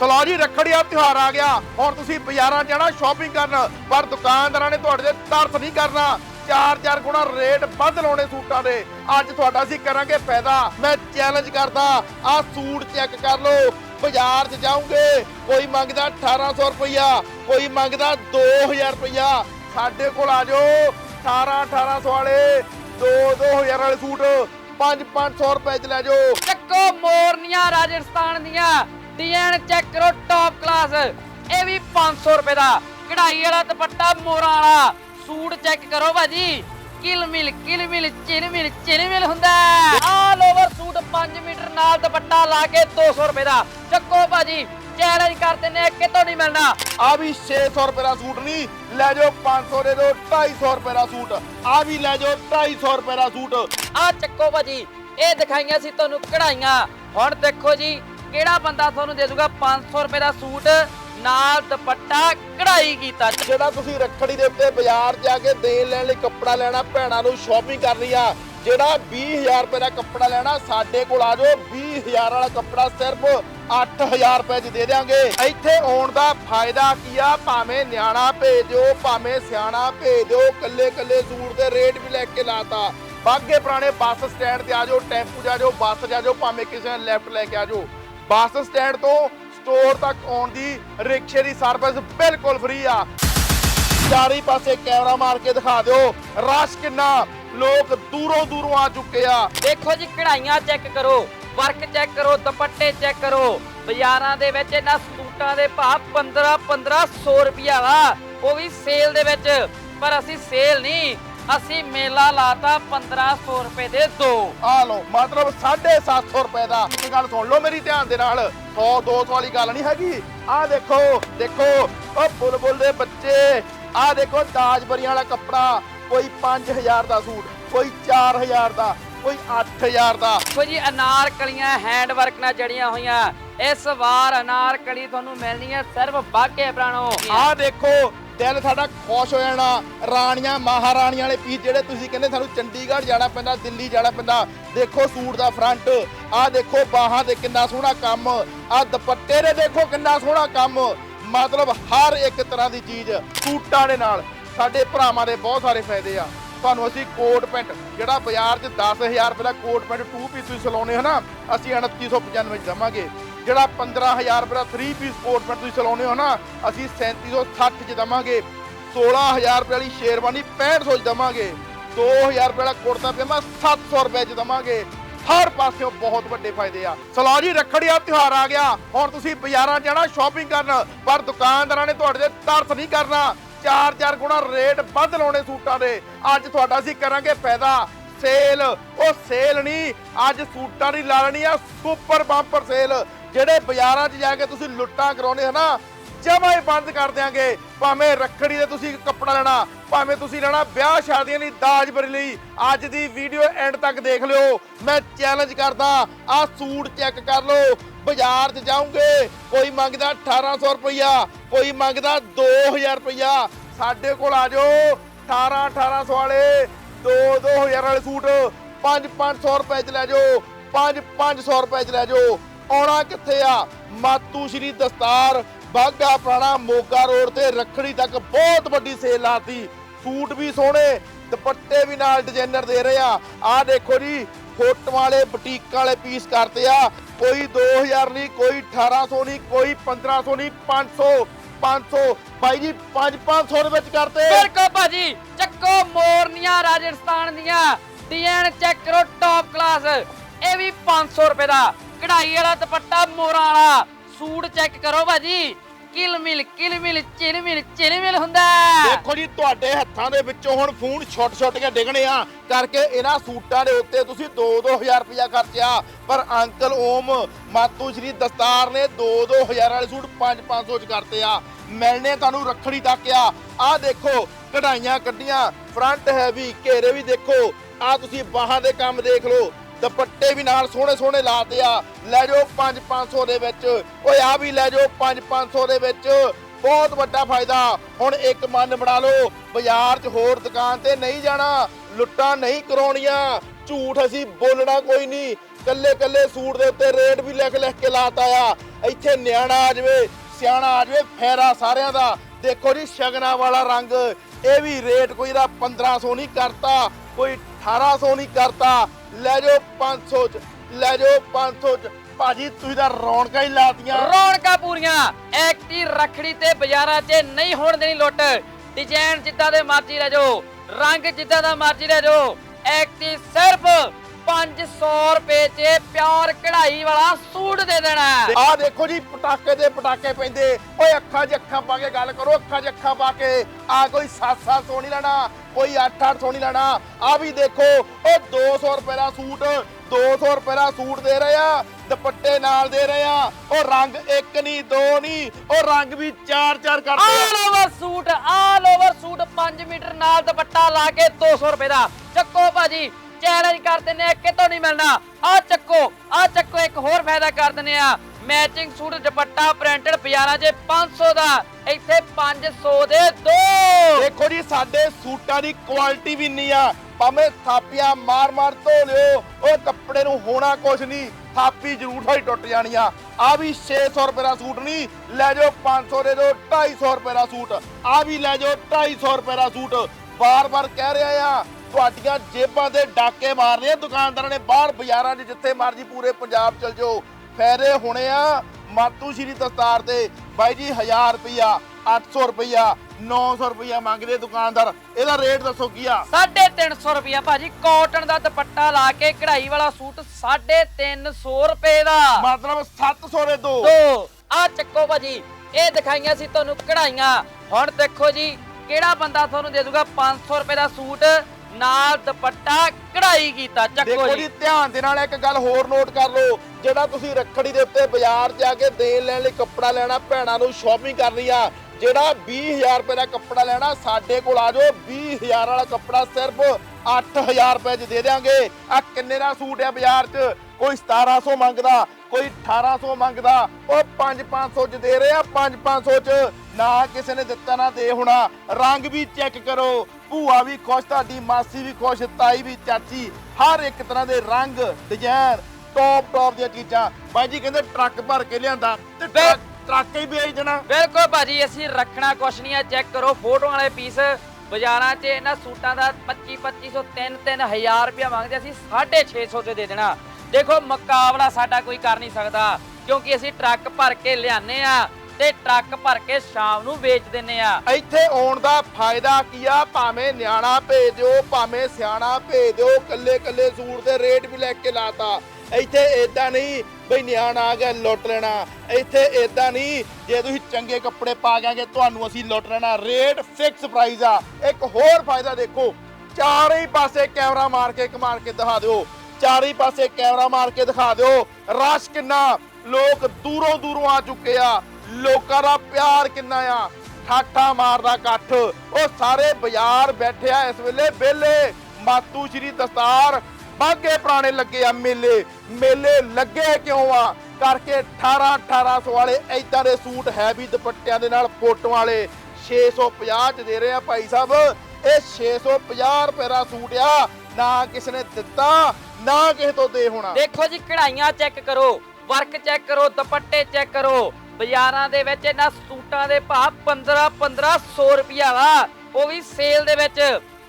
Slow ਜੀ ਰੱਖੜੀ ਆ ਤਿਉਹਾਰ ਆ ਗਿਆ। ਹੁਣ ਤੁਸੀਂ ਬਾਜ਼ਾਰਾਂ ਜਾਣਾ ਸ਼ਾਪਿੰਗ ਕਰਨ। ਪਰ ਦੁਕਾਨਦਾਰਾਂ ਨੇ ਤੁਹਾਡੇ ਤੇ ਤਰਸ ਨਹੀਂ ਕਰਨਾ। ਚਾਰ ਚਾਰ ਗੁਣਾ ਰੇਟ ਵੱਧ ਲਾਉਣੇ ਸੂਟਾਂ ਦੇ। ਅੱਜ ਤੁਹਾਡਾ ਅਸੀਂ ਕਰਾਂਗੇ ਫਾਇਦਾ। ਮੈਂ ਚੈਲੰਜ ਕਰਦਾ ਆਹ ਸੂਟ ਚੈੱਕ ਕਰ ਲਓ। ਬਾਜ਼ਾਰ 'ਚ ਜਾਓਗੇ, ਕੋਈ ਮੰਗਦਾ 1800 ਰੁਪਇਆ ਕੋਈ ਮੰਗਦਾ 2000 ਰੁਪਇਆ ਸਾਡੇ ਕੋਲ ਆ ਜਾਓ 18 1800 ਵਾਲੇ 2 2000 ਵਾਲੇ ਸੂਟ। 5 500 ਰੁਪਏ 'ਚ ਲੈ ਜਾਓ। ਚੱਕੋ ਮੋਰਨੀਆਂ, ਰਾਜਸਥਾਨ ਦੀਆਂ। ਡਿਜ਼ਾਈਨ ਚੈੱਕ ਕਰੋ ਟੌਪ ਕਲਾਸ ਇਹ ਵੀ 500 ਰੁਪਏ ਦਾ। ਕਢਾਈ ਵਾਲਾ ਦੁਪੱਟਾ ਮੋਰਾਂ ਵਾਲਾ। ਸੂਟ ਚੈੱਕ ਕਰੋ ਭਾਜੀ। ਕਿਲ ਮਿਲ ਕਿਲ ਮਿਲ ਚਿਰ ਮਿਲ ਚਿਰ ਮਿਲ ਹੁੰਦਾ ਆਲ ਓਵਰ ਸੂਟ 5 ਮੀਟਰ ਨਾਲ ਦੁਪੱਟਾ ਲਾ ਕੇ 200 ਰੁਪਏ ਦਾ। ਚੱਕੋ ਭਾਜੀ ਚੈਲੰਜ ਕਰ ਦਿੰਨੇ ਆ, ਕਿਤੋਂ ਨਹੀਂ ਮਿਲਣਾ। ਆ ਵੀ 600 ਰੁਪਏ ਦਾ ਸੂਟ ਨਹੀਂ ਲੈ ਜਾਓ 500 ਦੇ ਦਿਓ 250 ਰੁਪਏ ਦਾ ਸੂਟ। ਆ ਵੀ ਲੈ ਜਾਓ 250 ਰੁਪਏ ਦਾ ਸੂਟ। ਆ ਚੱਕੋ ਭਾਜੀ ਇਹ ਦਿਖਾਈਆਂ ਸੀ ਤੁਹਾਨੂੰ ਕਢਾਈਆਂ। ਹੁਣ ਦੇਖੋ ਜੀ ਕਿਹੜਾ ਬੰਦਾ ਤੁਹਾਨੂੰ ਦੇ ਦੂਗਾ? 500 ਰੁਪਏ ਦਾ ਸੂਟ, ਨਾਲ ਦੁਪੱਟਾ, ਕਢਾਈ ਕੀਤਾ। ਜਿਹੜਾ ਤੁਸੀਂ ਰੱਖੜੀ ਦੇ ਉੱਤੇ ਬਾਜ਼ਾਰ ਜਾ ਕੇ ਦੇਣ ਲੈਣ ਲਈ ਕੱਪੜਾ ਲੈਣਾ, ਭੈਣਾਂ ਨੂੰ ਸ਼ਾਪਿੰਗ ਕਰਨੀ ਆ, ਜਿਹੜਾ 20000 ਰੁਪਏ ਦਾ ਕੱਪੜਾ ਲੈਣਾ, ਸਾਡੇ ਕੋਲ ਆ ਜਾਓ। 20000 ਵਾਲਾ ਕੱਪੜਾ ਸਿਰਫ 8000 ਰੁਪਏ 'ਚ ਦੇ ਦਿਆਂਗੇ। ਇੱਥੇ ਆਉਣ ਦਾ ਫਾਇਦਾ ਕੀ ਆ? ਭਾਵੇਂ ਨਿਆਣਾ ਭੇਜ ਦਿਓ ਭਾਵੇਂ ਸਿਆਣਾ ਭੇਜ ਦਿਓ ਕੱਲੇ ਕੱਲੇ ਸੂਟ ਦੇ ਰੇਟ ਵੀ ਲੈ ਕੇ ਲਾਤਾ। ਬਾਗੇ ਪੁਰਾਣੇ ਬੱਸ ਸਟੈਂਡ ਤੇ ਆ ਜਾਓ, ਟੈਂਪੂ 'ਚ ਜਾਓ, ਬੱਸ 'ਚ ਜਾਓ, ਭਾਵੇਂ ਕਿਸੇ ਨੇ ਲੈਫਟ ਲੈ ਕੇ ਆ ਜਾਓ। ਬੱਸ ਸਟੈਂਡ ਤੋਂ ਸਟੋਰ ਤੱਕ ਆਉਣ ਦੀ ਰਿਕਸ਼ੇ ਦੀ ਸਰਵਿਸ ਬਿਲਕੁਲ ਫ੍ਰੀ ਆ। ਚਾਰੀ ਪਾਸੇ ਕੈਮਰਾ ਮਾਰ ਕੇ ਦਿਖਾ ਦਿਓ, ਰਸ਼ ਕਿੰਨਾ, ਲੋਕ ਦੂਰੋਂ ਦੂਰੋਂ ਆ ਚੁੱਕੇ ਆ। ਦੇਖੋ ਜੀ, ਕਢਾਈਆਂ ਚੈੱਕ ਕਰੋ, ਵਰਕ ਚੈੱਕ ਕਰੋ, ਦੁਪੱਟੇ ਚੈੱਕ ਕਰੋ। ਬਾਜ਼ਾਰਾਂ ਦੇ ਵਿੱਚ ਇਹਨਾਂ ਸੂਟਾਂ ਦੇ ਭਾਅ 15 1500 ਰੁਪਿਆ ਵਾ। ਉਹ ਵੀ ਸੇਲ ਦੇ ਵਿੱਚ, ਪਰ ਅਸੀਂ ਸੇਲ ਨਹੀਂ ਅਸੀਂ ਮੇਲਾ ਲਾਤਾ 1500 ਰੁਪਏ ਦੇ ਦੋ। ਆ ਲਓ ਮਤਲਬ 750 ਰੁਪਏ ਦਾ। ਇੱਕ ਗੱਲ ਸੁਣ ਲਓ ਮੇਰੀ ਧਿਆਨ ਦੇ ਨਾਲ। 100 200 ਵਾਲੀ ਗੱਲ ਨਹੀਂ ਹੈਗੀ। ਆ ਦੇਖੋ ਦੇਖੋ ਉਹ ਬੁਲਬੁਲ ਦੇ ਬੱਚੇ। ਆ ਦੇਖੋ ਦਾਜਬਰੀਆਂ ਵਾਲਾ ਕੱਪੜਾ। ਕੋਈ 5000 ਦਾ ਸੂਟ ਕੋਈ 4000 ਦਾ ਕੋਈ 8000 ਦਾ। ਦੇਖੋ ਜੀ ਅਨਾਰਕਲੀਆਂ ਹੈਂਡ ਵਰਕ ਨਾਲ ਜੜੀਆਂ ਹੋਈਆਂ। ਇਸ ਵਾਰ ਅਨਾਰਕਲੀ ਤੁਹਾਨੂੰ ਮਿਲਣੀ ਹੈ ਸਿਰਫ ਬਾਗੇ ਬਰਾਣੋ ਆ ਦੇਖੋ ਦਿਲ ਸਾਡਾ ਖੁਸ਼ ਹੋ ਜਾਣਾ। ਰਾਣੀਆਂ, ਮਹਾਰਾਣੀਆਂ ਵਾਲੇ ਪੀਸ ਜਿਹੜੇ ਤੁਸੀਂ ਕਹਿੰਦੇ ਸਾਨੂੰ ਚੰਡੀਗੜ੍ਹ ਜਾਣਾ ਪੈਂਦਾ, ਦਿੱਲੀ ਜਾਣਾ ਪੈਂਦਾ, ਦੇਖੋ ਸੂਟ ਦਾ ਫਰੰਟ ਆਹ ਦੇਖੋ ਬਾਹਾਂ ਤੇ ਕਿੰਨਾ ਸੋਹਣਾ ਕੰਮ, ਆਹ ਦੁਪੱਟੇ ਦੇ ਦੇਖੋ ਕਿੰਨਾ ਸੋਹਣਾ ਕੰਮ। ਮਤਲਬ ਹਰ ਇੱਕ ਤਰ੍ਹਾਂ ਦੀ ਚੀਜ਼ ਸੂਟਾਂ ਦੇ ਨਾਲ ਸਾਡੇ ਭਰਾਵਾਂ ਦੇ ਬਹੁਤ ਸਾਰੇ ਫਾਇਦੇ ਆ। ਤੁਹਾਨੂੰ ਅਸੀਂ ਕੋਟ ਪੈਂਟ, ਜਿਹੜਾ ਬਾਜ਼ਾਰ 'ਚ 10000 ਰੁਪਏ ਦਾ ਕੋਟ ਪੈਂਟ 2 ਪੀਸ ਤੁਸੀਂ ਸਿਲਾਉਣੇ ਹਨਾ ਅਸੀਂ 2995 ਚ ਦਵਾਂਗੇ। ਜਿਹੜਾ 15000 ਰੁਪਏ ਦਾ 3 ਪੀਸ ਕੋਟ ਪੈਂਟ ਤੁਸੀਂ ਸਿਲਾਉਣੇ ਹੋ ਨਾ, ਅਸੀਂ 3760 ਚ ਦਵਾਂਗੇ। 16000 ਰੁਪਏ ਵਾਲੀ ਸ਼ੇਰਵਾਨੀ 6500 ਚ ਦਵਾਂਗੇ। 2000 ਰੁਪਏ ਵਾਲਾ ਕੁੜਤਾ ਪਜਾਮਾ 700 ਰੁਪਏ ਚ ਦਵਾਂਗੇ। ਹਰ ਪਾਸਿਓਂ ਬਹੁਤ ਵੱਡੇ ਫਾਇਦੇ ਆ। ਸਲਾਹ ਜੀ, ਰੱਖੜੀ ਆ ਤਿਉਹਾਰ ਆ ਗਿਆ। ਹੁਣ ਤੁਸੀਂ ਬਾਜ਼ਾਰਾਂ ਜਾਣਾ ਸ਼ਾਪਿੰਗ ਕਰਨ, ਪਰ ਦੁਕਾਨਦਾਰਾਂ ਨੇ ਤੁਹਾਡੇ ਤੇ ਤਰਸ ਨਹੀਂ ਕਰਨਾ। ਚਾਰ ਚਾਰ ਗੁਣਾ ਰੇਟ ਵੱਧ ਲਾਉਣੇ ਸੂਟਾਂ ਦੇ। ਅੱਜ ਤੁਹਾਡਾ ਅਸੀਂ ਕਰਾਂਗੇ ਫਾਇਦਾ। ਸੇਲ, ਉਹ ਸੇਲ ਨਹੀਂ, ਅੱਜ ਸੂਟਾਂ ਦੀ ਲਾਲਣੀ ਆ, ਸੁਪਰ ਬੰਪਰ ਸੇਲ। ਜਿਹੜੇ ਬਾਜ਼ਾਰਾਂ 'ਚ ਜਾ ਕੇ ਤੁਸੀਂ ਲੁੱਟਾਂ ਕਰਾਉਣੇ ਹਨਾ ਜਮਾ ਹੀ ਬੰਦ ਕਰ ਦਿਆਂਗੇ। ਭਾਵੇਂ ਰੱਖੜੀ ਦੇ ਤੁਸੀਂ ਕੱਪੜਾ ਲੈਣਾ, ਭਾਵੇਂ ਤੁਸੀਂ ਲੈਣਾ ਵਿਆਹ ਸ਼ਾਦੀਆਂ ਲਈ ਦਾਜ ਬਰੀ ਲਈ, ਅੱਜ ਦੀ ਵੀਡੀਓ ਐਂਡ ਤੱਕ ਦੇਖ ਲਿਓ। ਮੈਂ ਚੈਲੰਜ ਕਰਦਾ, ਆਹ ਸੂਟ ਚੈੱਕ ਕਰ ਲਓ, ਬਾਜ਼ਾਰ 'ਚ ਜਾਓਗੇ, ਕੋਈ ਮੰਗਦਾ 1800 ਰੁਪਇਆ ਕੋਈ ਮੰਗਦਾ 2000 ਰੁਪਇਆ ਸਾਡੇ ਕੋਲ ਆ ਜਾਓ 18 1800 ਵਾਲੇ 2 2000 ਵਾਲੇ ਸੂਟ 5 500 ਰੁਪਏ 'ਚ ਲੈ ਜਾਓ 5 500 ਰੁਪਏ 'ਚ ਲੈ ਜਾਓ। ਆਉਣਾ ਕਿੱਥੇ ਆ? ਮਾਤੂ ਸ਼੍ਰੀ ਦਸਤਾਰ ਬਾਗਾ ਪੁਰਾਣਾ ਮੋਗਾ ਰੋਡ ਤੇ ਰੱਖੜੀ ਤੱਕ ਬਹੁਤ ਵੱਡੀ ਸੇਲ ਲਾਤੀ। ਸੂਟ ਵੀ ਸੋਹਣੇ, ਦੁਪੱਟੇ ਵੀ ਨਾਲ ਡਿਜ਼ਾਈਨਰ ਦੇ ਰਹੇ ਆ। ਆਹ ਦੇਖੋ ਜੀ ਫੋਟੋ ਵਾਲੇ, ਬੁਟੀਕਾਂ ਵਾਲੇ ਪੀਸ ਕਰਤੇ ਆ। ਕੋਈ 2000 ਨਹੀਂ, ਕੋਈ 1800 ਨਹੀਂ, ਕੋਈ 1500 ਨਹੀਂ 500 500 ਬਾਈ ਜੀ 5 500 ਦੇ ਵਿੱਚ ਕਰਤੇ। ਬਿਲਕੁਲ ਭਾਜੀ, ਚੱਕੋ ਮੋਰਨੀਆਂ ਰਾਜਸਥਾਨ ਦੀਆਂ। ਡਿਜ਼ਾਈਨ ਚੈੱਕ ਕਰੋ ਟੌਪ ਕਲਾਸ ਇਹ ਵੀ 500 ਰੁਪਏ ਦਾ। ਕਢਾਈ ਵਾਲਾ ਦੁਪੱਟਾ ਮੋਰਾਂ ਵਾਲਾ। ਸੂਟ ਚੈੱਕ ਕਰੋ ਭਾਜੀ। ਕਿਲ ਮਿਲ ਕਿਲ ਮਿਲ ਚਿਰ ਮਿਲ ਦੇਖੋ ਜੀ, ਤੁਹਾਡੇ ਹੱਥਾਂ ਦੇ ਵਿੱਚੋਂ ਹੁਣ ਫੋਨ ਛੁੱਟ ਛੁੱਟ ਕੇ ਡਿੱਗਣੇ ਆ। ਕਰਕੇ ਇਹਨਾਂ ਸੂਟਾਂ ਦੇ ਉੱਤੇ ਤੁਸੀਂ 2-2000 ਰੁਪਇਆ ਖਰਚਿਆ। ਪਰ ਅੰਕਲ ਓਮ, ਮਾਤੂ ਸ਼੍ਰੀ ਦਸਤਾਰ ਨੇ 2-2000 ਵਾਲੇ ਸੂਟ 5-500 ਚ ਕਰਤੇ ਆ। ਮਿਲਣੇ ਤੁਹਾਨੂੰ ਰੱਖੜੀ ਤੱਕ ਆ। ਆਹ ਦੇਖੋ, ਕਢਾਈਆਂ ਕੱਢੀਆਂ। ਫਰੰਟ ਹੈਵੀ ਘੇਰੇ ਵੀ ਦੇਖੋ। ਆਹ ਤੁਸੀਂ ਬਾਹਾਂ ਦੇ ਕੰਮ ਦੇਖ ਲਓ। ਦੁਪੱਟੇ ਵੀ ਨਾਲ ਸੋਹਣੇ ਸੋਹਣੇ ਲਾਤੇ ਆ। ਲੈ ਜਾਓ 5-500 ਦੇ ਵਿੱਚ। ਓਏ ਆ ਵੀ ਲੈ ਜਾਓ 5-500 ਦੇ ਵਿੱਚ। ਬਹੁਤ ਵੱਡਾ ਫਾਇਦਾ। ਹੁਣ ਇੱਕ ਮਨ ਬਣਾ ਲਓ, ਬਾਜ਼ਾਰ 'ਚ ਹੋਰ ਦੁਕਾਨ ਤੇ ਨਹੀਂ ਜਾਣਾ, ਲੁੱਟਾਂ ਨਹੀਂ ਕਰਾਉਣੀਆਂ। ਝੂਠ ਅਸੀਂ ਬੋਲਣਾ ਕੋਈ ਨਹੀਂ। ਕੱਲੇ ਕੱਲੇ ਸੂਟ ਦੇ ਉੱਤੇ ਰੇਟ ਵੀ ਲਿਖ ਲਿਖ ਕੇ ਲਾਤਾ ਆ। ਇੱਥੇ ਨਿਆਣਾ ਆ ਜਾਵੇ, ਸਿਆਣਾ ਆ ਜਾਵੇ, ਫੇਰਾ ਸਾਰਿਆਂ ਦਾ। ਦੇਖੋ ਜੀ, ਸ਼ਗਨਾ ਵਾਲਾ ਰੰਗ। ਇਹ ਵੀ ਰੇਟ ਕੋਈ ਦਾ 1500 ਨਹੀਂ ਕਰਤਾ। ਕੋਈ 1800 ਨਹੀਂ ਕਰਤਾ। ਲੈ ਜਾਓ 500 ਚ, ਲੈ ਜਾਓ 500 ਚ। ਭਾਜੀ, ਤੁਸੀਂ ਤਾਂ ਰੌਣਕਾਂ ਹੀ ਲਾਤੀਆਂ। ਰੌਣਕਾਂ ਪੂਰੀਆਂ। ਐਕਟੀ ਰਖੜੀ ਤੇ ਬਾਜ਼ਾਰਾਂ 'ਚ ਨਹੀਂ ਹੋਣ ਦੇਣੀ ਲੁੱਟ। ਡਿਜ਼ਾਈਨ ਜਿੱਦਾਂ ਦੇ ਮਰਜ਼ੀ ਲੈ ਜਾਓ। ਰੰਗ ਜਿੱਦਾਂ ਦਾ ਮਰਜ਼ੀ ਲੈ ਜਾਓ। ਐਕਟੀ ਸਿਰਫ 500 ਰੁਪਏ 'ਚ ਪਿਓਰ ਕਢਾਈ ਵਾਲਾ ਸੂਟ ਦੇ ਦੇਣਾ ਹੈ। ਆਹ ਦੇਖੋ ਜੀ ਪਟਾਕੇ ਦੇ ਪਟਾਕੇ ਪੈਂਦੇ। ਓਏ ਅੱਖਾਂ 'ਚ ਅੱਖਾਂ ਪਾ ਕੇ ਗੱਲ ਕਰੋ ਅੱਖਾਂ 'ਚ ਅੱਖਾਂ ਪਾ ਕੇ। ਆ ਕੋਈ 7-700 ਨਹੀਂ ਲੈਣਾ ਕੋਈ 8-800 ਨਹੀਂ ਲੈਣਾ। ਆ ਵੀ ਦੇਖੋ ਉਹ 200 ਰੁਪਏ ਦਾ ਸੂਟ 200 ਰੁਪਏ ਦਾ ਸੂਟ ਦੇ ਰਹੇ ਆ ਦੁਪੱਟੇ ਨਾਲ ਦੇ ਰਹੇ ਆ। ਉਹ ਰੰਗ ਇੱਕ ਨਹੀਂ ਦੋ ਨਹੀਂ ਉਹ ਰੰਗ ਵੀ ਚਾਰ ਚਾਰ ਕਰਦੇ ਆ। All over suit all over suit 5 metre ਨਾਲ ਦੁਪੱਟਾ ਲਾ ਕੇ 200 ਰੁਪਏ ਦਾ। ਚੱਕੋ ਭਾਜੀ ਚੈਲੰਜ ਕਰ ਦਿੰਨੇ ਆ ਕਿਤੋਂ ਨਹੀਂ ਮਿਲਣਾ। ਆ ਚੱਕੋ ਆ ਚੱਕੋ, ਇੱਕ ਹੋਰ ਫਾਇਦਾ ਕਰ ਦਿੰਨੇ ਆ। ਮੈਚਿੰਗ ਸੂਟ ਦੁਪੱਟਾ ਪ੍ਰਿੰਟਡ ਬਾਜ਼ਾਰਾਂ 'ਚ 500 ਦਾ, ਇੱਥੇ 500 ਦੇ ਦੋ। ਦੇਖੋ ਜੀ, ਸਾਡੇ ਸੂਟਾਂ ਦੀ ਕੁਆਲਿਟੀ ਵੀ ਨਹੀਂ ਆ। ਭਾਵੇਂ ਥਾਪੀਆਂ ਮਾਰ-ਮਾਰ ਧੋ ਲਿਓ, ਉਹ ਕੱਪੜੇ ਨੂੰ ਹੋਣਾ ਕੁਛ ਨਹੀਂ। ਥਾਪੀ ਜ਼ਰੂਰ ਹੋਈ ਟੁੱਟ ਜਾਣੀ ਆ। ਆ ਵੀ 600 ਰੁਪਏ ਦਾ ਸੂਟ ਨਹੀਂ, ਲੈ ਜਾਓ 500 ਦੇ ਦਿਓ 250 ਰੁਪਏ ਦਾ ਸੂਟ। ਆ ਵੀ ਲੈ ਜਾਓ 250 ਰੁਪਏ ਦਾ ਸੂਟ। ਬਾਰ-ਬਾਰ ਕਹਿ ਰਿਹਾ ਆ ਤੁਹਾਡੀਆਂ ਜੇਬਾਂ ਦੇ ਡਾਕੇ ਮਾਰਨੇ ਆ ਦੁਕਾਨਦਾਰਾਂ ਨੇ ਬਾਹਰ ਬਾਜ਼ਾਰਾਂ 'ਚ ਜਿੱਥੇ ਮਰਜ਼ੀ ਪੂਰੇ ਪੰਜਾਬ ਚਲ ਜਾਓ। ਫਾਇਦੇ ਹੋਣੇ ਆ ਮਾਤੂ ਸ਼੍ਰੀ ਦਸਤਾਰ ਤੇ ਬਾਈ ਜੀ 1000 ਰੁਪਿਆ 800 ਰੁਪਿਆ 900 ਰੁਪਿਆ ਮੰਗਦੇ ਦੁਕਾਨਦਾਰ। ਇਹਦਾ ਰੇਟ ਦੱਸੋ ਕੀ ਆ? 350 ਰੁਪਿਆ ਭਾਜੀ ਕਾਟਨ ਦਾ ਦੁਪੱਟਾ ਲਾ ਕੇ ਕਢਾਈ ਵਾਲਾ ਸੂਟ 350 ਰੁਪਏ ਦਾ। ਮਤਲਬ 700 ਦੇ ਦੋ। ਦੋ। ਆ ਚੱਕੋ ਭਾਜੀ ਇਹ ਦਿਖਾਈਆਂ ਸੀ ਤੁਹਾਨੂੰ ਕਢਾਈਆਂ। ਹੁਣ ਦੇਖੋ ਜੀ ਕਿਹੜਾ ਬੰਦਾ ਤੁਹਾਨੂੰ ਦੇ ਦੂਗਾ? 500 ਰੁਪਏ ਦਾ ਸੂਟ ਨਾਲ ਦੁਪੱਟਾ ਕਢਾਈ ਕੀਤਾ ਚੱਕੋ ਜੀ। ਧਿਆਨ ਦੇ ਨਾਲ ਇੱਕ ਗੱਲ ਹੋਰ ਨੋਟ ਕਰ ਲਓ। ਜਿਹੜਾ ਤੁਸੀਂ ਰੱਖੜੀ ਦੇ ਉੱਤੇ ਬਾਜ਼ਾਰ ਜਾ ਕੇ ਦੇਣ ਲੈਣ ਲਈ ਕੱਪੜਾ ਲੈਣਾ ਭੈਣਾਂ ਨੂੰ ਸ਼ਾਪਿੰਗ ਕਰਨੀ ਆ ਜਿਹੜਾ 20000 ਰੁਪਏ ਦਾ ਕੱਪੜਾ ਲੈਣਾ ਸਾਡੇ ਕੋਲ ਆ ਜਾਓ। 20000 ਵਾਲਾ ਕੱਪੜਾ ਸਿਰਫ 8000 ਰੁਪਏ 'ਚ ਦੇ ਦਿਆਂਗੇ। ਆ ਕਿੰਨੇ ਦਾ ਸੂਟ ਆ ਬਾਜ਼ਾਰ 'ਚ? ਕੋਈ 1700 ਮੰਗਦਾ ਕੋਈ 1800 ਮੰਗਦਾ। ਉਹ 5-500 'ਚ ਦੇ ਰਹੇ ਆ 5-500 'ਚ। ਨਾ ਕਿਸੇ ਨੇ ਦਿੱਤਾ ਨਾ ਦੇ ਹੋਣਾ। ਰੰਗ ਵੀ ਚੈੱਕ ਕਰੋ। ਭੂਆ ਵੀ ਖੁਸ਼ ਤੁਹਾਡੀ ਮਾਸੀ ਵੀ ਖੁਸ਼ ਤਾਈ ਵੀ ਚਾਚੀ ਹਰ ਇੱਕ ਤਰ੍ਹਾਂ ਦੇ ਰੰਗ ਡਿਜ਼ਾਈਨ ਟੌਪ ਟੌਪ ਦੀਆਂ ਚੀਜ਼ਾਂ। ਬਾਈ ਜੀ ਕਹਿੰਦੇ ਟਰੱਕ ਭਰ ਕੇ ਲਿਆਂਦਾ ਤੇ ਟਰੱਕ ਟਰੱਕ ਹੀ ਵੇਚ ਦੇਣਾ। ਬਿਲਕੁਲ ਭਾਜੀ ਅਸੀਂ ਰੱਖਣਾ ਕੁਛ ਨਹੀਂ ਆ ਚੈੱਕ ਕਰੋ। ਫੋਟੋਆਂ ਵਾਲੇ ਪੀਸ ਬਾਜ਼ਾਰਾਂ 'ਚ ਇਹਨਾਂ ਸੂਟਾਂ ਦਾ 25 2500 3 3000 ਰੁਪਇਆ ਮੰਗਦੇ ਅਸੀਂ 650 ਤੇ ਦੇ ਦੇਣਾ। ਦੇਖੋ ਮੁਕਾਬਲਾ ਸਾਡਾ ਕੋਈ ਕਰ ਨਹੀਂ ਸਕਦਾ ਕਿਉਂਕਿ ਅਸੀਂ ਟਰੱਕ ਭਰ ਕੇ ਲਿਆਨੇ ਆ। ਤੇ ਟਰੱਕ ਭਰ ਕੇ ਸ਼ਾਮ ਨੂੰ ਵੇਚ ਦਿੰਨੇ ਆ। ਇੱਥੇ ਆਉਣ ਦਾ ਫਾਇਦਾ ਕੀ ਆ? ਭਾਵੇਂ ਨਿਆਣਾ ਭੇਜ ਦਿਓ ਭਾਵੇਂ ਸਿਆਣਾ ਭੇਜ ਦਿਓ ਕੱਲੇ ਕੱਲੇ ਸੂਟ ਦੇ ਰੇਟ ਵੀ ਲੈ ਕੇ ਲਾਤਾ। ਇੱਥੇ ਏਦਾਂ ਨਹੀਂ ਬਈ ਨਿਆਣਾ ਆ ਗਿਆ, ਲੁੱਟ ਲੈਣਾ। ਇੱਥੇ ਏਦਾਂ ਨਹੀਂ ਜੇ ਤੁਸੀਂ ਚੰਗੇ ਕੱਪੜੇ ਪਾ ਗਏ, ਤੁਹਾਨੂੰ ਅਸੀਂ ਲੁੱਟ ਲੈਣਾ। ਰੇਟ ਫਿਕਸ ਪ੍ਰਾਈਸ ਆ। ਇੱਕ ਹੋਰ ਫਾਇਦਾ ਦੇਖੋ। ਚਾਰੇ ਹੀ ਪਾਸੇ ਕੈਮਰਾ ਮਾਰ ਕੇ ਕਮਾਰ ਕੇ ਦਿਖਾ ਦਿਓ। ਚਾਰੇ ਹੀ ਪਾਸੇ ਕੈਮਰਾ ਮਾਰ ਕੇ ਦਿਖਾ ਦਿਓ। ਰਸ਼ ਕਿੰਨਾ? ਲੋਕ ਦੂਰੋਂ ਦੂਰੋਂ ਆ ਚੁੱਕੇ ਆ। ਲੋਕਾਂ ਦਾ ਪਿਆਰ ਕਿੰਨਾ ਆ? ਠਾਠਾ ਮਾਰਦਾ ਇਕੱਠ। ਉਹ ਸਾਰੇ ਬਾਜ਼ਾਰ ਬੈਠੇ ਇਸ ਵੇਲੇ ਵਿਹਲੇ। ਮਾਤੂ ਸ਼੍ਰੀ ਦਸਤਾਰ ਬਾਗੇ ਪੁਰਾਣੇ ਲੱਗੇ ਆ ਮੇਲੇ। ਮੇਲੇ ਲੱਗੇ ਕਿਉਂ ਆ? ਕਰਕੇ 18 1800 ਵਾਲੇ ਐਦਾਂ ਦੇ ਸੂਟ ਹੈਵੀ ਦੁਪੱਟਿਆਂ ਦੇ ਨਾਲ ਫੋਟੋ ਵਾਲੇ। 650 ਚ ਦੇ ਰਹੇ ਆ ਭਾਈ ਸਾਹਿਬ। ਇਹ 650 ਰੁਪਏ ਦਾ ਸੂਟ ਆ। ਨਾ ਕਿਸੇ ਨੇ ਦਿੱਤਾ, ਨਾ ਕਿਸੇ ਤੋਂ ਦੇ ਹੋਣਾ। ਦੇਖੋ ਜੀ, ਕਢਾਈਆਂ ਚੈੱਕ ਕਰੋ। ਵਰਕ ਚੈੱਕ ਕਰੋ, ਦੁਪੱਟੇ ਚੈੱਕ ਕਰੋ। ਬਾਜ਼ਾਰਾਂ ਦੇ ਵਿੱਚ ਇਹਨਾਂ ਸੂਟਾਂ ਦੇ ਭਾਅ 15 1500 ਰੁਪਿਆ ਵਾ। ਉਹ ਵੀ ਸੇਲ ਦੇ ਵਿੱਚ,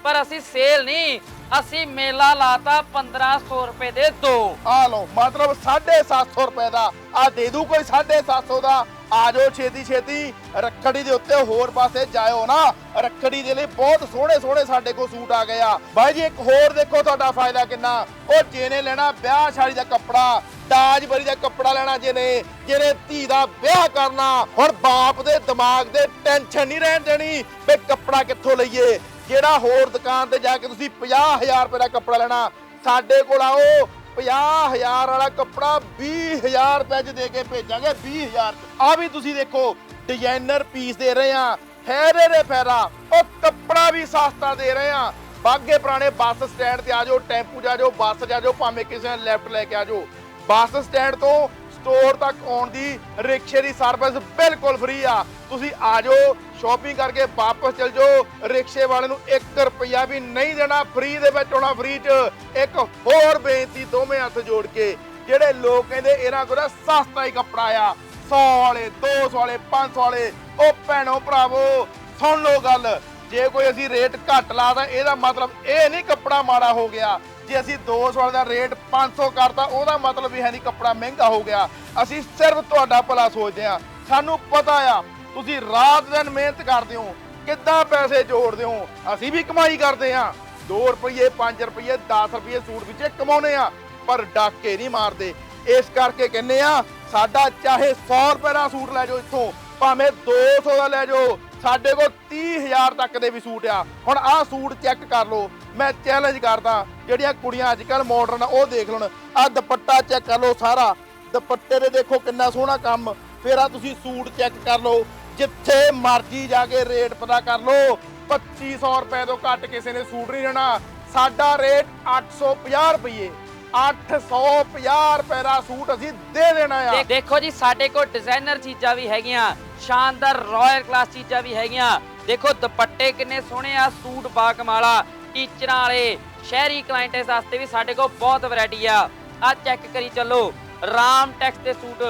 ਪਰ ਅਸੀਂ ਸੇਲ ਨਹੀਂ। ਅਸੀਂ ਮੇਲਾ ਲਾਤਾ 1500 ਰੁਪਏ ਦੇ ਦੋ। ਆ ਲਓ, ਮਤਲਬ 750 ਰੁਪਏ ਦਾ। ਆ ਦੇ ਦੂ ਕੋਈ 750 ਦਾ। ਆ ਛੇਤੀ ਛੇਤੀ, ਰੱਖੜੀ ਦੇ ਉੱਤੇ ਹੋਰ ਪਾਸੇ ਜਾਇਓ ਨਾ। ਰੱਖੜੀ ਦੇ ਲਈ ਬਹੁਤ ਸੋਹਣੇ ਸੋਹਣੇ ਸਾਡੇ ਕੋਲ ਸੂਟ ਆ ਗਏ ਆ। ਬਾਈ ਜੀ, ਇੱਕ ਹੋਰ ਦੇਖੋ ਤੁਹਾਡਾ ਫਾਇਦਾ ਕਿੰਨਾ। ਉਹ ਜਿਹਨੇ ਲੈਣਾ ਵਿਆਹ ਸ਼ਾਦੀ ਦਾ ਕੱਪੜਾ ਦਾਜ ਬਰੀ ਦਾ ਕੱਪੜਾ ਲੈਣਾ ਜਿਹਨੇ ਜਿਹਨੇ ਧੀ ਦਾ ਵਿਆਹ ਕਰਨਾ, ਹੁਣ ਬਾਪ ਦੇ ਦਿਮਾਗ ਦੇ ਟੈਨਸ਼ਨ ਨਹੀਂ ਰਹਿਣ ਦੇਣੀ ਵੀ ਕੱਪੜਾ ਕਿੱਥੋਂ ਲਈਏ। ਜਿਹੜਾ ਹੋਰ ਦੁਕਾਨ ਤੇ ਜਾ ਕੇ ਤੁਸੀਂ 50000 ਰੁਪਏ ਦਾ ਕੱਪੜਾ ਲੈਣਾ, ਸਾਡੇ ਕੋਲ ਆਓ 50000 ਵਾਲਾ ਕੱਪੜਾ 20000 ਰੁਪਏ ਚ ਦੇ ਕੇ ਭੇਜਾਂਗੇ 20000 ਚ। ਆ ਵੀ ਤੁਸੀਂ ਦੇਖੋ ਡਿਜ਼ਾਈਨਰ ਪੀਸ ਦੇ ਰਹੇ ਆ ਫੈਰੇ ਦੇ ਫੈਰਾ ਉਹ ਕੱਪੜਾ ਵੀ ਸਸਤਾ ਦੇ ਰਹੇ ਆ ਬਾਗੇ ਪੁਰਾਣੇ ਬੱਸ ਸਟੈਂਡ ਤੇ ਆ ਜਾਓ, ਟੈਂਪੂ 'ਚ ਜਾਓ, ਬੱਸ 'ਚ ਜਾਓ, ਭਾਵੇਂ ਕਿਸੇ ਨੇ ਲੈਫਟ ਲੈ ਕੇ ਆ ਜਾਓ। ਬੱਸ ਸਟੈਂਡ ਤੋਂ ਸਟੋਰ ਤੱਕ ਆਉਣ ਦੀ, ਰਿਕਸ਼ੇ ਦੀ ਸਰਵਿਸ ਬਿਲਕੁਲ ਫ੍ਰੀ ਆ। ਤੁਸੀਂ ਆ ਜਾਓ ਸ਼ਾਪਿੰਗ ਕਰਕੇ ਵਾਪਸ ਚਲ ਜਾਓ। ਰਿਕਸ਼ੇ ਵਾਲੇ ਨੂੰ 1 ਰੁਪਿਆ ਵੀ ਨਹੀਂ ਦੇਣਾ। ਫ੍ਰੀ ਦੇ ਵਿੱਚ ਆਉਣਾ ਫ੍ਰੀ 'ਚ। ਇੱਕ ਹੋਰ ਬੇਨਤੀ ਦੋਵੇਂ ਹੱਥ ਜੋੜ ਕੇ। ਜਿਹੜੇ ਲੋਕ ਕਹਿੰਦੇ ਇਹਨਾਂ ਕੋਲ ਸਸਤਾ ਹੀ ਕੱਪੜਾ ਆ। 100 ਵਾਲੇ 200 ਵਾਲੇ 500 ਵਾਲੇ। ਉਹ ਭੈਣੋ ਭਰਾਵੋ, ਸੁਣ ਲਓ ਗੱਲ। ਜੇ ਕੋਈ ਅਸੀਂ ਰੇਟ ਘੱਟ ਲਾਦਾ ਇਹਦਾ ਮਤਲਬ ਇਹ ਨਹੀਂ ਕੱਪੜਾ ਮਾੜਾ ਹੋ ਗਿਆ। ਜੇ ਅਸੀਂ 200 ਵਾਲੇ ਦਾ ਰੇਟ 500 ਕਰਤਾ, ਉਹਦਾ ਮਤਲਬ ਵੀ ਹੈ ਨਹੀਂ ਕੱਪੜਾ ਮਹਿੰਗਾ ਹੋ ਗਿਆ। ਅਸੀਂ ਸਿਰਫ ਤੁਹਾਡਾ ਭਲਾ ਸੋਚਦੇ ਆ ਸਾਨੂੰ ਪਤਾ ਆ ਤੁਸੀਂ ਰਾਤ ਦਿਨ ਮਿਹਨਤ ਕਰਦੇ ਹੋ, ਕਿੱਦਾਂ ਪੈਸੇ ਜੋੜਦੇ ਹੋ? ਅਸੀਂ ਵੀ ਕਮਾਈ ਕਰਦੇ ਆ 2 ਰੁਪਏ 5 ਰੁਪਏ 10 ਰੁਪਏ ਸੂਟ ਵਿੱਚ ਕਮਾਉਨੇ ਆ ਪਰ ਡਾਕੇ ਨਹੀਂ ਮਾਰਦੇ। ਇਸ ਕਰਕੇ ਕਹਿੰਨੇ ਆ ਸਾਡਾ ਚਾਹੇ 100 ਰੁਪਏ ਦਾ ਸੂਟ ਲੈ ਜਾਓ ਇੱਥੋਂ, ਭਾਵੇਂ 200 ਦਾ ਲੈ ਜਾਓ, ਸਾਡੇ ਕੋਲ 30000 ਤੱਕ ਦੇ ਵੀ ਸੂਟ ਆ। ਹੁਣ ਆਹ ਸੂਟ ਚੈੱਕ ਕਰ ਲਓ, ਮੈਂ ਚੈਲੰਜ ਕਰਦਾ, ਜਿਹੜੀਆਂ ਕੁੜੀਆਂ ਅੱਜ ਕੱਲ ਮਾਡਰਨ ਆ, ਉਹ ਦੇਖ ਲੈਣ। ਆਹ ਦੁਪੱਟਾ ਚੈੱਕ ਕਰ ਲਓ ਸਾਰਾ। ਦੁਪੱਟੇ ਦੇ ਦੇਖੋ ਕਿੰਨਾ ਸੋਹਣਾ ਕੰਮ। ਫਿਰ ਆ ਤੁਸੀਂ ਸੂਟ ਚੈੱਕ ਕਰ ਲਓ। ਜਿੱਥੇ ਮਰਜ਼ੀ ਜਾ ਕੇ ਰੇਟ ਪਤਾ ਕਰ ਲਓ। 2500 ਰੁਪਏ ਤੋਂ ਘੱਟ ਕਿਸੇ ਨੇ ਸੂਟ ਨਹੀਂ ਲੈਣਾ ਸਾਡਾ ਰੇਟ 850 ਰੁਪਏ। 850 ਰੁਪਏ ਦਾ ਸੂਟ ਅਸੀਂ ਦੇ ਦੇਣਾ ਆ। ਦੇਖੋ ਜੀ, ਸਾਡੇ ਕੋਲ ਡਿਜ਼ਾਈਨਰ ਚੀਜ਼ਾਂ ਵੀ ਹੈਗੀਆਂ। ਸ਼ਾਨਦਾਰ ਰਾਇਲ ਕਲਾਸ ਚੀਜ਼ਾਂ ਵੀ ਹੈਗੀਆਂ। ਦੇਖੋ, ਦੁਪੱਟੇ ਕਿੰਨੇ ਸੋਹਣੇ ਆ, ਸੂਟ ਬਾ ਕਮਾਲਾ ਟੀਚਰਾਂ ਵਾਲੇ, ਸ਼ਹਿਰੀ ਕਲਾਇੰਟਸ ਵਾਸਤੇ ਵੀ ਸਾਡੇ ਕੋਲ ਬਹੁਤ ਵੈਰਾਈਟੀ ਆ। ਆ ਚੈੱਕ ਕਰੀ ਚੱਲੋ। ਰਾਮ ਟੈਕਸ ਦੇ ਸੂਟ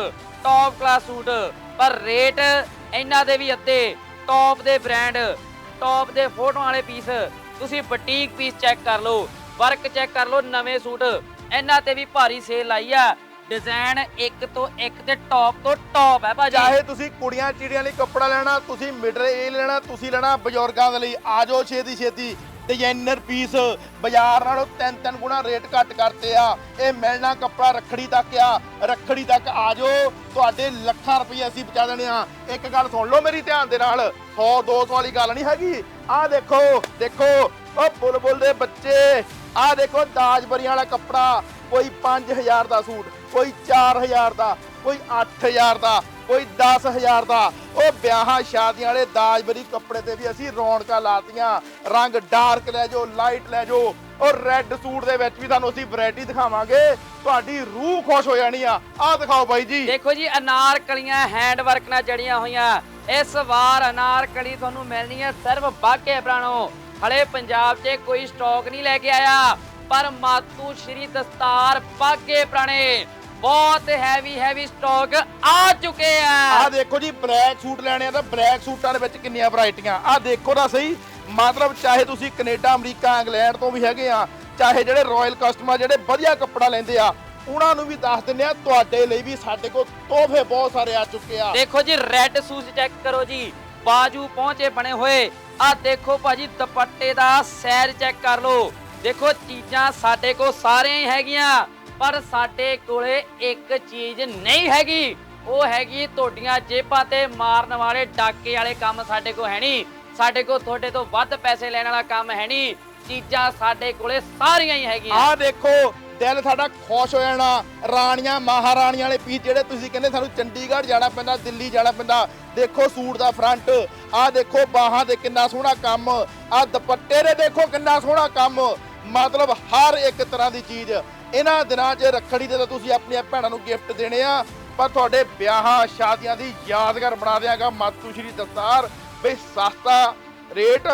ਟੌਪ ਕਲਾਸ ਸੂਟ। ਪਰ ਰੇਟ ਇਹਨਾਂ ਦੇ ਵੀ ਅੱਧੇ ਟੌਪ ਦੇ ਬ੍ਰਾਂਡ ਟੌਪ ਦੇ ਫੋਟੋਆਂ ਵਾਲੇ ਪੀਸ ਤੁਸੀਂ ਬੁਟੀਕ ਪੀਸ ਚੈੱਕ ਕਰ ਲਓ ਵਰਕ ਚੈੱਕ ਕਰ ਲਓ ਨਵੇਂ ਸੂਟ। ਇਹਨਾਂ ਤੇ ਵੀ ਭਾਰੀ ਸੇਲ ਆਈ ਆ। ਡਿਜ਼ਾਈਨ ਇੱਕ ਤੋਂ ਇੱਕ ਤੇ ਟੌਪ ਤੋਂ ਟੌਪ ਹੈ ਭਾਜੀ। ਚਾਹੇ ਤੁਸੀਂ ਕੁੜੀਆਂ ਚਿੜੀਆਂ ਲਈ ਕੱਪੜਾ ਲੈਣਾ, ਤੁਸੀਂ ਮਿਡਲ ਏਜ ਲੈਣਾ, ਤੁਸੀਂ ਲੈਣਾ ਬਜ਼ੁਰਗਾਂ ਦੇ ਲਈ ਆਜੋ ਛੇਤੀ ਛੇਤੀ ਡਿਜ਼ਾਈਨਰ ਪੀਸ, ਬਾਜ਼ਾਰ ਨਾਲੋਂ ਤਿੰਨ ਤਿੰਨ ਗੁਣਾ ਰੇਟ ਘੱਟ ਕਰਤੇ ਆ। ਇਹ ਮਿਲਣਾ ਕੱਪੜਾ ਰੱਖੜੀ ਤੱਕ ਆ। ਰੱਖੜੀ ਤੱਕ ਆ ਜਾਓ। ਤੁਹਾਡੇ ਲੱਖਾਂ ਰੁਪਏ ਅਸੀਂ ਬਚਾ ਦੇਣੇ ਆ। ਇੱਕ ਗੱਲ ਸੁਣ ਲਓ ਮੇਰੀ ਧਿਆਨ ਦੇ ਨਾਲ। 100 200 ਵਾਲੀ ਗੱਲ ਨਹੀਂ ਹੈਗੀ। ਆਹ ਦੇਖੋ ਦੇਖੋ, ਉਹ ਬੁਲਬੁਲ ਦੇ ਬੱਚੇ। ਆਹ ਦੇਖੋ, ਦਾਜ ਬਰੀਆਂ ਵਾਲਾ ਕੱਪੜਾ। ਕੋਈ 5000 ਦਾ ਸੂਟ, ਕੋਈ 4000 ਦਾ, ਕੋਈ 8000 ਦਾ। ਕੋਈ 10000 ਦਾ। ਉਹ ਵਿਆਹਾਂ ਸ਼ਾਦੀਆਂ ਵਾਲੇ ਦਾਜਬਰੀ ਕੱਪੜੇ ਤੇ ਵੀ ਅਸੀਂ ਰੌਣਕਾਂ ਲਾਤੀਆਂ। ਰੰਗ ਡਾਰਕ ਲੈ ਜਾਓ, ਲਾਈਟ ਲੈ ਜਾਓ। ਉਹ ਰੈੱਡ ਸੂਟ ਦੇ ਵਿੱਚ ਵੀ ਤੁਹਾਨੂੰ ਅਸੀਂ ਵੈਰਾਈਟੀ ਦਿਖਾਵਾਂਗੇ। ਤੁਹਾਡੀ ਰੂਹ ਖੁਸ਼ ਹੋ ਜਾਣੀ ਆ। ਆਹ ਦਿਖਾਓ ਬਾਈ ਜੀ। ਦੇਖੋ ਜੀ, ਅਨਾਰ ਕਲੀਆਂ ਹੈਂਡ ਵਰਕ ਨਾਲ ਜੜੀਆਂ ਹੋਈਆਂ। ਇਸ ਵਾਰ ਅਨਾਰ ਕਲੀ ਤੁਹਾਨੂੰ ਮਿਲਣੀ ਹੈ ਸਿਰਫ ਬਾਕੇ ਪ੍ਰਾਣੋ। ਹਲੇ ਪੰਜਾਬ 'ਚ ਕੋਈ ਸਟਾਕ ਨਹੀਂ ਲੈ ਕੇ ਆਇਆ। ਪਰ ਮਾਤੂ ਸ਼੍ਰੀ ਦਸਤਾਰ ਬਾਗੇ ਪ੍ਰਾਣੇ। ਬਹੁਤ ਹੈਵੀ ਹੈਵੀ ਸਟਾਕ ਆ ਚੁੱਕੇ ਆ। ਆਹ ਦੇਖੋ ਜੀ ਬਲੈਕ ਸੂਟ ਲੈਣੇ ਆ ਤਾਂ ਬਲੈਕ ਸੂਟਾਂ ਦੇ ਵਿੱਚ ਕਿੰਨੀਆਂ ਵੈਰਾਈਟੀਆਂ ਆਹ ਦੇਖੋ ਤਾਂ ਸਹੀ ਮਤਲਬ ਚਾਹੇ ਤੁਸੀਂ ਕੈਨੇਡਾ ਅਮਰੀਕਾ ਇੰਗਲੈਂਡ ਤੋਂ ਵੀ ਹੈਗੇ ਆ ਚਾਹੇ ਜਿਹੜੇ ਰਾਇਲ ਕਸਟਮਰ ਜਿਹੜੇ ਵਧੀਆ ਕੱਪੜਾ ਲੈਂਦੇ ਆ ਉਹਨਾਂ ਨੂੰ ਵੀ ਦੱਸ ਦਿੰਦੇ ਆ ਤੁਹਾਡੇ ਲਈ ਵੀ ਸਾਡੇ ਕੋਲ ਤੋਹਫੇ ਬਹੁਤ ਸਾਰੇ ਆ ਚੁੱਕੇ ਆ। ਦੇਖੋ ਜੀ ਰੈੱਡ ਸ਼ੂਜ਼ ਚੈੱਕ ਕਰੋ ਜੀ। ਬਾਜੂ ਪਹੁੰਚੇ ਬਣੇ ਹੋਏ। ਆ ਦੇਖੋ ਭਾਜੀ ਦੁਪੱਟੇ ਦਾ ਸਾਈਜ਼ ਚੈੱਕ ਕਰ ਲਓ। ਦੇਖੋ ਚੀਜ਼ਾਂ ਸਾਡੇ ਕੋਲ ਸਾਰੀਆਂ ਹੀ ਹੈਗੀਆਂ। ਪਰ ਸਾਡੇ ਕੋਲੇ ਇੱਕ ਚੀਜ਼ ਨਹੀਂ ਹੈਗੀ। ਉਹ ਹੈਗੀ ਤੁਹਾਡੀਆਂ ਜੇਬਾਂ ਤੇ ਮਾਰਨ ਵਾਲੇ ਡਾਕੇ ਵਾਲੇ ਕੰਮ ਸਾਡੇ ਕੋਲ ਹੈ ਨਹੀਂ। ਸਾਡੇ ਕੋਲ ਤੁਹਾਡੇ ਤੋਂ ਵੱਧ ਪੈਸੇ ਲੈਣ ਵਾਲਾ ਕੰਮ ਹੈ ਨਹੀਂ। ਚੀਜ਼ਾਂ ਸਾਡੇ ਕੋਲੇ ਸਾਰੀਆਂ ਹੀ ਹੈਗੀਆਂ। ਆਹ ਦੇਖੋ, ਦਿਲ ਸਾਡਾ ਖੁਸ਼ ਹੋ ਜਾਣਾ। ਰਾਣੀਆਂ, ਮਹਾਰਾਣੀਆਂ ਵਾਲੇ ਪੀਸ ਜਿਹੜੇ ਤੁਸੀਂ ਕਹਿੰਦੇ ਸਾਨੂੰ ਚੰਡੀਗੜ੍ਹ ਜਾਣਾ ਪੈਂਦਾ, ਦਿੱਲੀ ਜਾਣਾ ਪੈਂਦਾ, ਦੇਖੋ ਸੂਟ ਦਾ ਫਰੰਟ ਆਹ ਦੇਖੋ ਬਾਹਾਂ ਤੇ ਕਿੰਨਾ ਸੋਹਣਾ ਕੰਮ। ਆਹ ਦੁਪੱਟੇ ਦੇ ਦੇਖੋ ਕਿੰਨਾ ਸੋਹਣਾ ਕੰਮ। ਮਤਲਬ ਹਰ ਇੱਕ ਤਰ੍ਹਾਂ ਦੀ ਚੀਜ਼। ਇਹਨਾਂ ਦਿਨਾਂ 'ਚ ਰੱਖੜੀ ਦੇ ਤਾਂ ਤੁਸੀਂ ਆਪਣੀਆਂ ਭੈਣਾਂ ਨੂੰ ਗਿਫਟ ਦੇਣੇ ਆ, ਪਰ ਤੁਹਾਡੇ ਵਿਆਹਾਂ ਸ਼ਾਦੀਆਂ ਦੀ ਯਾਦਗਾਰ ਬਣਾ ਦਿਆਂਗਾ ਮਾਤੂ ਸ਼੍ਰੀ ਦਸਤਾਰ। ਬਈ ਸਸਤਾ ਰੇਟ,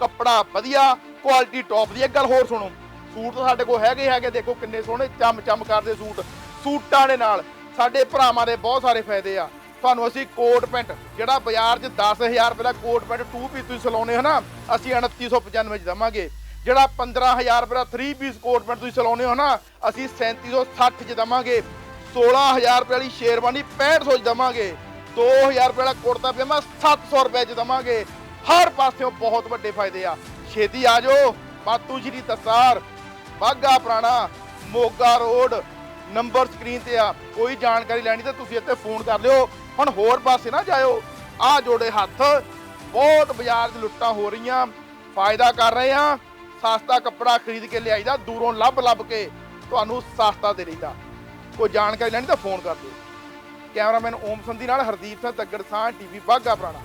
ਕੱਪੜਾ ਵਧੀਆ ਕੁਆਲਿਟੀ ਟੌਪ ਦੀ। ਇੱਕ ਗੱਲ ਹੋਰ ਸੁਣੋ, ਸੂਟ ਤਾਂ ਸਾਡੇ ਕੋਲ ਹੈਗੇ ਹੈਗੇ, ਦੇਖੋ ਕਿੰਨੇ ਸੋਹਣੇ ਚਮ ਚਮ ਕਰਦੇ ਸੂਟ। ਸੂਟਾਂ ਦੇ ਨਾਲ ਸਾਡੇ ਭਰਾਵਾਂ ਦੇ ਬਹੁਤ ਸਾਰੇ ਫਾਇਦੇ ਆ। ਤੁਹਾਨੂੰ ਅਸੀਂ ਕੋਟ ਪੈਂਟ, ਜਿਹੜਾ ਬਾਜ਼ਾਰ 'ਚ 10000 ਰੁਪਏ ਦਾ ਕੋਟ ਪੈਂਟ 2 ਪੀਸ ਤੁਸੀਂ ਸਿਲਾਉਨੇ ਹੋ ਨਾ, ਅਸੀਂ 2995 ਚ ਦਵਾਂਗੇ। ਜਿਹੜਾ 15000 ਰੁਪਏ ਦਾ 3 ਪੀਸ ਕੋਟ ਪੈਂਟ ਤੁਸੀਂ ਸਿਲਾਉਨੇ ਹੋ ਨਾ, ਅਸੀਂ 3760 ਚ ਦਵਾਂਗੇ। 16000 ਰੁਪਏ ਵਾਲੀ ਸ਼ੇਰਵਾਨੀ 6500 ਚ ਦਵਾਂਗੇ। 2000 ਰੁਪਏ ਵਾਲਾ ਕੁੜਤਾ ਪਜਾਮਾ 700 ਰੁਪਏ ਚ ਦਵਾਂਗੇ। ਹਰ ਪਾਸਿਓਂ ਬਹੁਤ ਵੱਡੇ ਫਾਇਦੇ ਆ। ਛੇਤੀ ਆ ਜਾਓ। ਮਾਤੂ ਸ਼੍ਰੀ ਤਸਾਰ ਬਾਗਾ ਪੁਰਾਣਾ ਮੋਗਾ ਰੋਡ, ਨੰਬਰ ਸਕਰੀਨ ਤੇ ਆ। ਕੋਈ ਜਾਣਕਾਰੀ ਲੈਣੀ ਤਾਂ ਤੁਸੀਂ ਇੱਥੇ ਫੋਨ ਕਰ ਲਿਓ। ਹੁਣ ਹੋਰ ਪਾਸੇ ਨਾ ਜਾਇਓ। ਆ ਜੋੜੇ ਹੱਥ, ਬਹੁਤ ਬਾਜ਼ਾਰ 'ਚ ਲੁੱਟਾਂ ਹੋ ਰਹੀਆਂ। ਫਾਇਦਾ ਕਰ ਰਹੇ ਆ। ਸਸਤਾ ਕੱਪੜਾ ਖਰੀਦ ਕੇ ਲਿਆਈਦਾ, ਦੂਰੋਂ ਲੱਭ ਲੱਭ ਕੇ ਤੁਹਾਨੂੰ ਸਸਤਾ ਦੇ ਲਈਦਾ ਕੋਈ ਜਾਣਕਾਰੀ ਲੈਣੀ ਤਾਂ ਫੋਨ ਕਰ ਦਿਓ। ਕੈਮਰਾਮੈਨ ਓਮ ਸੰਧੀ ਨਾਲ ਹਰਦੀਪ ਸਿੰਘ, ਤੱਗੜ ਸਾਹ ਟੀਵੀ ਬਾਗਾ ਪੁਰਾਣਾ।